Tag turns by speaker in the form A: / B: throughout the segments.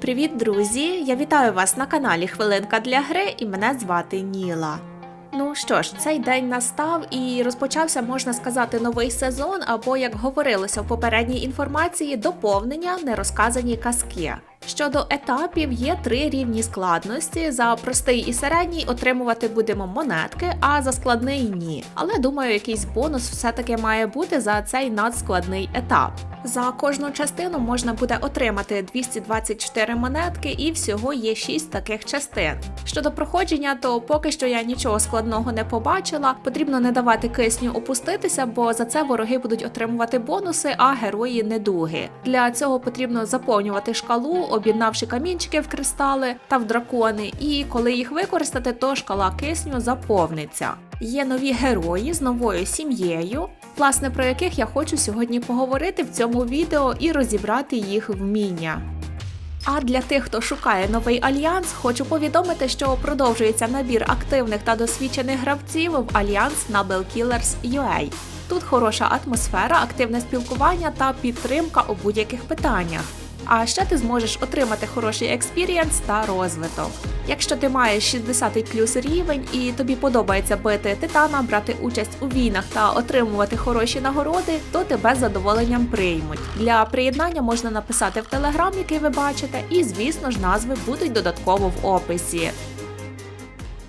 A: Привіт, друзі! Я вітаю вас на каналі Хвилинка для гри і мене звати Ніла. Ну що ж, цей день настав і розпочався, можна сказати, новий сезон, або, як говорилося в попередній інформації, доповнення нерозказані казки. Щодо етапів, є три рівні складності. За простий і середній отримувати будемо монетки, а за складний ні. Але думаю, якийсь бонус все-таки має бути за цей надскладний етап. За кожну частину можна буде отримати 224 монетки, і всього є 6 таких частин. Щодо проходження, то поки що я нічого складного не побачила. Потрібно не давати кисню опуститися, бо за це вороги будуть отримувати бонуси, а герої недуги. Для цього потрібно заповнювати шкалу, об'єднавши камінчики в кристали та в дракони. І коли їх використати, то шкала кисню заповниться. Є нові герої з новою сім'єю, власне про яких я хочу сьогодні поговорити в цьому відео і розібрати їх вміння. А для тих, хто шукає новий альянс, хочу повідомити, що продовжується набір активних та досвідчених гравців в альянс Nabel Killers UA. Тут хороша атмосфера, активне спілкування та підтримка у будь-яких питаннях. А ще ти зможеш отримати хороший експірієнс та розвиток. Якщо ти маєш 60 плюс рівень і тобі подобається бити титана, брати участь у війнах та отримувати хороші нагороди, то тебе з задоволенням приймуть. Для приєднання можна написати в телеграм, який ви бачите, і звісно ж назви будуть додатково в описі.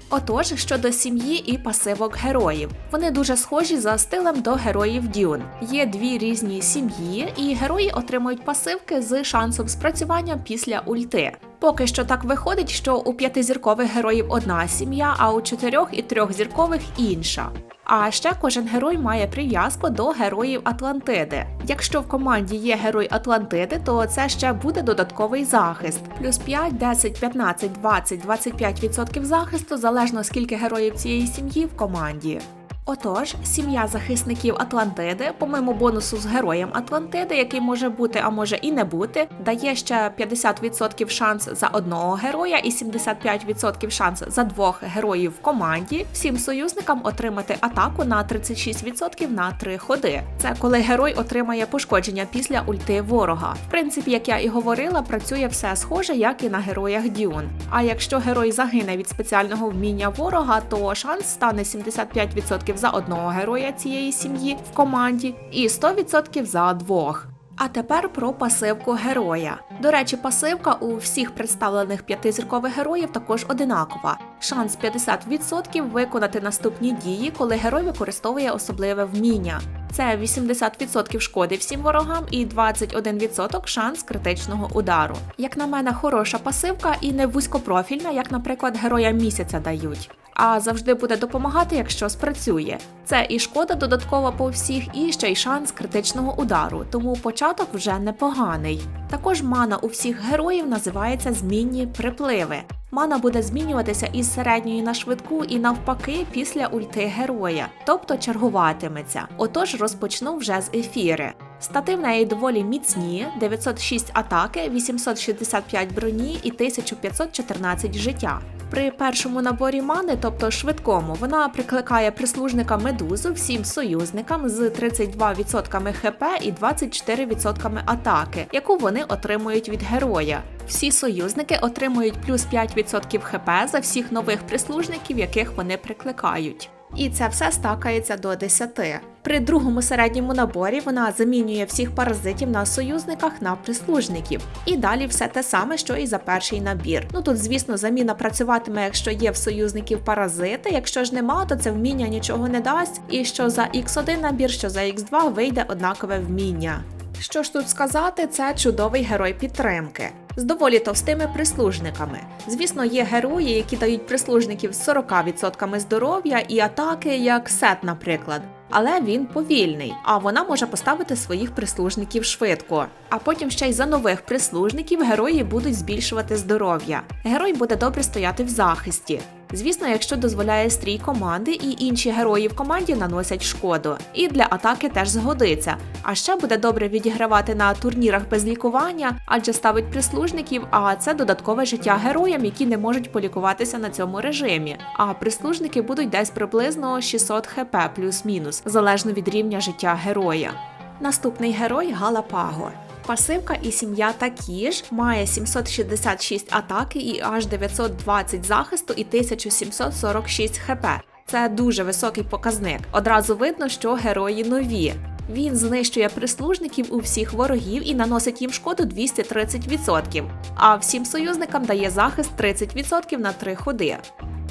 A: Отож, щодо сім'ї і пасивок героїв, вони дуже схожі за стилем до героїв Дюн. Є дві різні сім'ї, і герої отримують пасивки з шансом спрацювання після ульти. Поки що так виходить, що у п'ятизіркових героїв одна сім'я, а у чотирьох і трьохзіркових інша. А ще кожен герой має прив'язку до героїв Атлантиди. Якщо в команді є герой Атлантиди, то це ще буде додатковий захист: плюс 5, 10, 15, 20, 25% захисту, залежно скільки героїв цієї сім'ї в команді. Отож, сім'я захисників Атлантиди, помимо бонусу з героєм Атлантиди, який може бути, а може і не бути, дає ще 50% шанс за одного героя і 75% шанс за двох героїв в команді. Всім союзникам отримати атаку на 36% на 3 ходи. Це коли герой отримає пошкодження після ульти ворога. В принципі, як я і говорила, працює все схоже, як і на героях Дюн. А якщо герой загине від спеціального вміння ворога, то шанс стане 75% за одного героя цієї сім'ї в команді і 100% за двох. А тепер про пасивку героя. До речі, пасивка у всіх представлених п'ятизіркових героїв також одинакова. Шанс 50% виконати наступні дії, коли герой використовує особливе вміння. Це 80% шкоди всім ворогам і 21% шанс критичного удару. Як на мене, хороша пасивка і не вузькопрофільна, як, наприклад, героя місяця дають. А завжди буде допомагати, якщо спрацює. Це і шкода додаткова по всіх, і ще й шанс критичного удару, тому початок вже непоганий. Також мана у всіх героїв називається змінні припливи. Мана буде змінюватися із середньої на швидку і навпаки після ульти героя, тобто чергуватиметься. Отож розпочну вже з ефіри. Стати в неї доволі міцні: 906 атаки, 865 броні і 1514 життя. При першому наборі мани, тобто швидкому, вона прикликає прислужника медузу всім союзникам з 32% хп і 24% атаки, яку вони отримують від героя. Всі союзники отримують плюс 5% хп за всіх нових прислужників, яких вони прикликають. І це все стакається до 10. При другому середньому наборі вона замінює всіх паразитів на союзниках на прислужників. І далі все те саме, що і за перший набір. Ну тут, звісно, заміна працюватиме, якщо є в союзників паразити. Якщо ж нема, то це вміння нічого не дасть. І що за X1 набір, що за X2 вийде однакове вміння. Що ж тут сказати, це чудовий герой підтримки. З доволі товстими прислужниками. Звісно, є герої, які дають прислужників з 40% здоров'я і атаки, як сет, наприклад. Але він повільний, а вона може поставити своїх прислужників швидко. А потім ще й за нових прислужників герої будуть збільшувати здоров'я. Герой буде добре стояти в захисті. Звісно, якщо дозволяє стрій команди і інші герої в команді наносять шкоду. І для атаки теж згодиться. А ще буде добре відігравати на турнірах без лікування, адже ставить прислужників, а це додаткове життя героям, які не можуть полікуватися на цьому режимі. А прислужники будуть десь приблизно 600 хп плюс-мінус, залежно від рівня життя героя. Наступний герой Галапаго. Пасивка і сім'я такі має 766 атаки і аж 920 захисту і 1746 хп. Це дуже високий показник. Одразу видно, що герої нові. Він знищує прислужників у всіх ворогів і наносить їм шкоду 230%, а всім союзникам дає захист 30% на 3 ходи.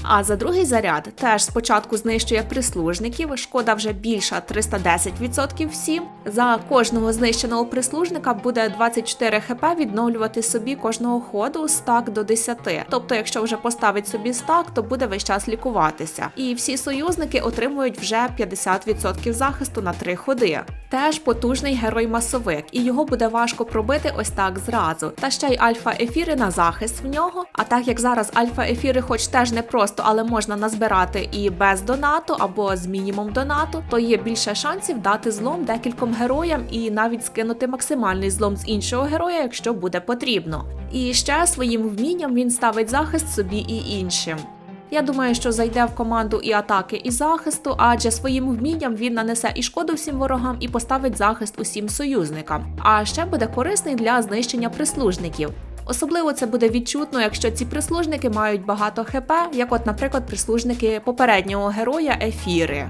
A: А за другий заряд теж спочатку знищує прислужників, шкода вже більша 310% всім. За кожного знищеного прислужника буде 24 хп відновлювати собі кожного ходу стак до 10. Тобто, якщо вже поставить собі стак, то буде весь час лікуватися. І всі союзники отримують вже 50% захисту на 3 ходи. Теж потужний герой-масовик, і його буде важко пробити ось так зразу. Та ще й альфа-ефіри на захист в нього. А так як зараз альфа-ефіри, хоч теж не просто, але можна назбирати і без донату або з мінімум донату, то є більше шансів дати злом декільком героям і навіть скинути максимальний злом з іншого героя, якщо буде потрібно. І ще своїм вмінням він ставить захист собі і іншим. Я думаю, що зайде в команду і атаки, і захисту, адже своїм вмінням він нанесе і шкоду всім ворогам, і поставить захист усім союзникам. А ще буде корисний для знищення прислужників. Особливо це буде відчутно, якщо ці прислужники мають багато хп, як, от, наприклад, прислужники попереднього героя Ефіри.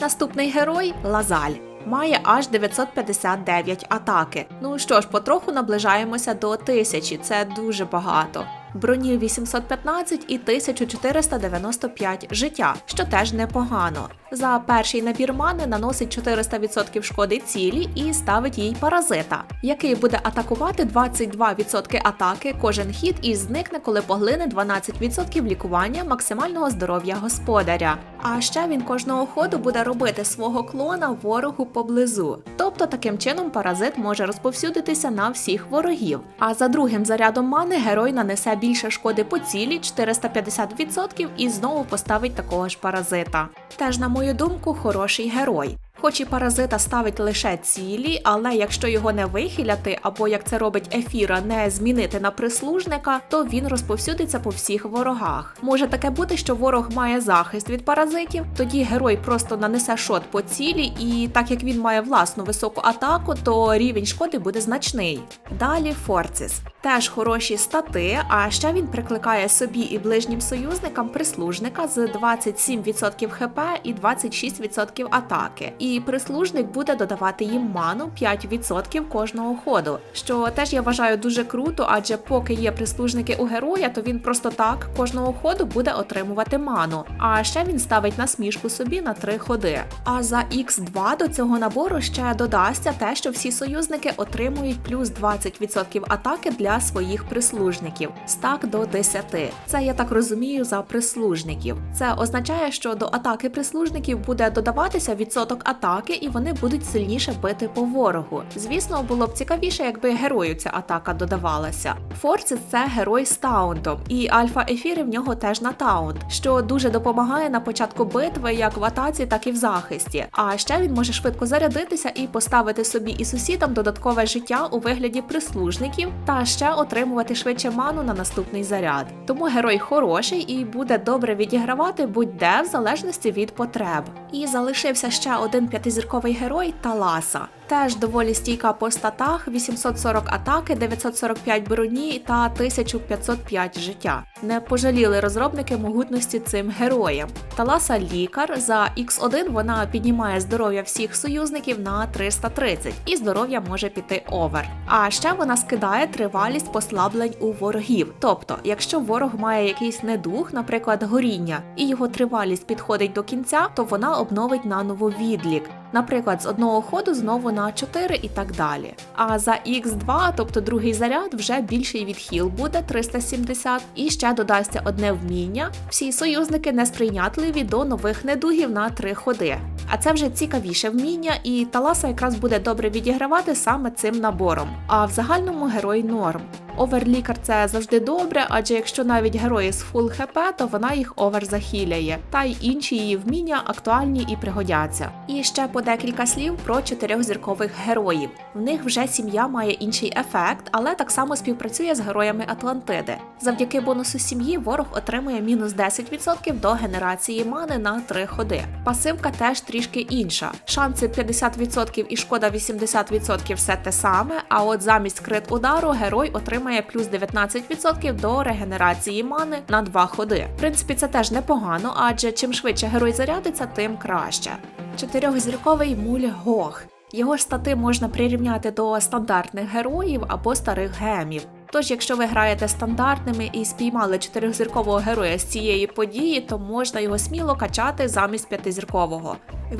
A: Наступний герой Лазаль. Має аж 959 атаки. Ну що ж, потроху наближаємося до тисячі, це дуже багато. Броні 815 і 1495 життя, що теж непогано. За перший набір мани наносить 400% шкоди цілі і ставить їй паразита, який буде атакувати 22% атаки кожен хід і зникне, коли поглине 12% лікування максимального здоров'я господаря. А ще він кожного ходу буде робити свого клона ворогу поблизу. Тобто таким чином паразит може розповсюдитися на всіх ворогів. А за другим зарядом мани герой нанесе більше шкоди по цілі 450% і знову поставить такого ж паразита. Теж, на мою думку, хороший герой. Хоч і паразита ставить лише цілі, але якщо його не вихиляти, або як це робить ефіра, не змінити на прислужника, то він розповсюдиться по всіх ворогах. Може таке бути, що ворог має захист від паразитів, тоді герой просто нанесе шот по цілі, і так як він має власну високу атаку, то рівень шкоди буде значний. Далі Форцис. Теж хороші стати, а ще він прикликає собі і ближнім союзникам прислужника з 27% хп і 26% атаки. І прислужник буде додавати їм ману 5% кожного ходу, що теж я вважаю дуже круто, адже поки є прислужники у героя, то він просто так кожного ходу буде отримувати ману. А ще він ставить насмішку собі на 3 ходи. А за X2 до цього набору ще додасться те, що всі союзники отримують плюс 20% атаки для своїх прислужників, стак до 10. Це я так розумію за прислужників. Це означає, що до атаки прислужників буде додаватися відсоток атаки, і вони будуть сильніше бити по ворогу. Звісно, було б цікавіше, якби герою ця атака додавалася. Форсис це герой з таунтом, і альфа-ефіри в нього теж на таунт, що дуже допомагає на початку битви як в атаці, так і в захисті. А ще він може швидко зарядитися і поставити собі і сусідам додаткове життя у вигляді прислужників, та ще отримувати швидше ману на наступний заряд. Тому герой хороший і буде добре відігравати будь-де в залежності від потреб. І залишився ще один п'ятизірковий герой Таласа. Теж доволі стійка по статах, 840 атаки, 945 броні та 1505 життя. Не пожаліли розробники могутності цим героям. Таласа лікар за X1 вона піднімає здоров'я всіх союзників на 330, і здоров'я може піти овер. А ще вона скидає тривалість послаблень у ворогів. Тобто, якщо ворог має якийсь недух, наприклад, горіння, і його тривалість підходить до кінця, то вона обновить наново відлік. Наприклад, з одного ходу знову на 4 і так далі. А за X2, тобто другий заряд, вже більший відхіл буде 370, і ще додасться одне вміння. Всі союзники несприйнятливі до нових недугів на 3 ходи. А це вже цікавіше вміння, і Таласа якраз буде добре відігравати саме цим набором. А в загальному герой норм. Оверлікар це завжди добре, адже якщо навіть герої з фул хп, то вона їх овер захиляє, та й інші її вміння актуальні і пригодяться. І ще по декілька слів про чотирьохзіркових героїв. В них вже сім'я має інший ефект, але так само співпрацює з героями Атлантиди. Завдяки бонусу сім'ї ворог отримує мінус 10% до генерації мани на 3 ходи. Пасивка теж трішки інша. Шанси 50% і шкода 80% все те саме. А от замість крит удару герой отримає плюс 19% до регенерації мани на 2 ходи. В принципі, це теж непогано, адже чим швидше герой зарядиться, тим краще. Чотирьохзірковий муль Гог. Його стати можна прирівняти до стандартних героїв або старих гемів. Тож, якщо ви граєте стандартними і спіймали чотирьохзіркового героя з цієї події, то можна його сміло качати замість п'ятизіркового.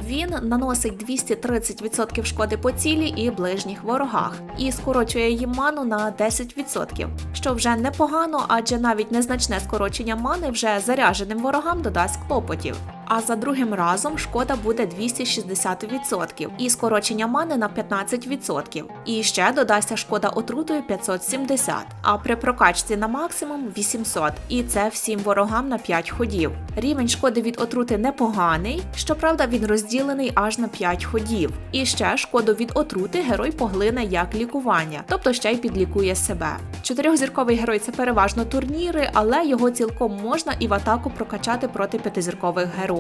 A: Він наносить 230% шкоди по цілі і ближніх ворогах і скорочує їм ману на 10%, що вже непогано, адже навіть незначне скорочення мани вже заряженим ворогам додасть клопотів. А за другим разом шкода буде 260% і скорочення мани на 15%. І ще додасться шкода отрутою 570, а при прокачці на максимум 800. І це всім ворогам на 5 ходів. Рівень шкоди від отрути непоганий, щоправда, він розділений аж на 5 ходів. І ще шкоду від отрути герой поглине як лікування, тобто ще й підлікує себе. Чотирьохзірковий герой це переважно турніри, але його цілком можна і в атаку прокачати проти п'ятизіркових героїв.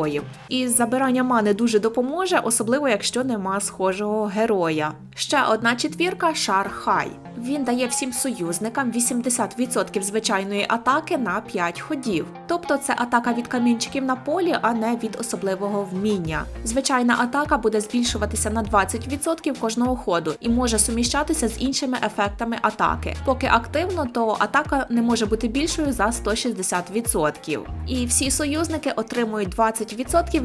A: І забирання мани дуже допоможе, особливо якщо нема схожого героя. Ще одна четвірка Шар Хай. Він дає всім союзникам 80% звичайної атаки на 5 ходів. Тобто це атака від камінчиків на полі, а не від особливого вміння. Звичайна атака буде збільшуватися на 20% кожного ходу і може суміщатися з іншими ефектами атаки. Поки активно, то атака не може бути більшою за 160%. І всі союзники отримують 20%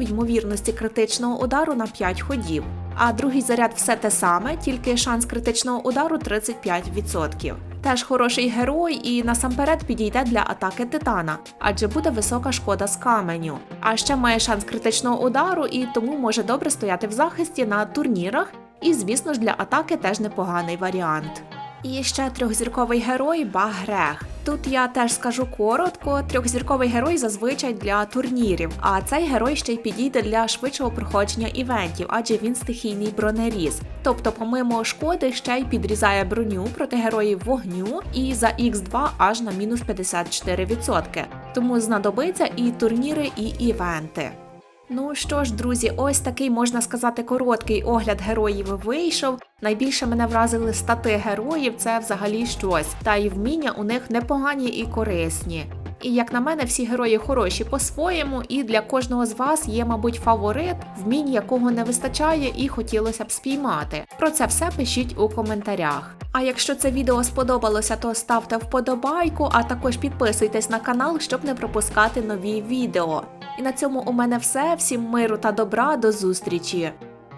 A: ймовірності критичного удару на 5 ходів. А другий заряд все те саме, тільки шанс критичного удару 35%. Теж хороший герой і насамперед підійде для атаки титана, адже буде висока шкода з каменю. А ще має шанс критичного удару і тому може добре стояти в захисті на турнірах. І, звісно ж, для атаки теж непоганий варіант. І ще трьохзірковий герой Багрех. Тут я теж скажу коротко: трьохзірковий герой зазвичай для турнірів, а цей герой ще й підійде для швидшого проходження івентів, адже він стихійний бронеріз. Тобто, помимо шкоди, ще й підрізає броню проти героїв вогню і за Х2 аж на мінус 54%. Тому знадобиться і турніри, і івенти. Ну що ж, друзі, ось такий можна сказати короткий огляд героїв вийшов. Найбільше мене вразили стати героїв, це взагалі щось. Та й вміння у них непогані і корисні. І як на мене, всі герої хороші по-своєму, і для кожного з вас є, мабуть, фаворит, вмінь якого не вистачає і хотілося б спіймати. Про це все пишіть у коментарях. А якщо це відео сподобалося, то ставте вподобайку, а також підписуйтесь на канал, щоб не пропускати нові відео. І на цьому у мене все. Всім миру та добра, до зустрічі!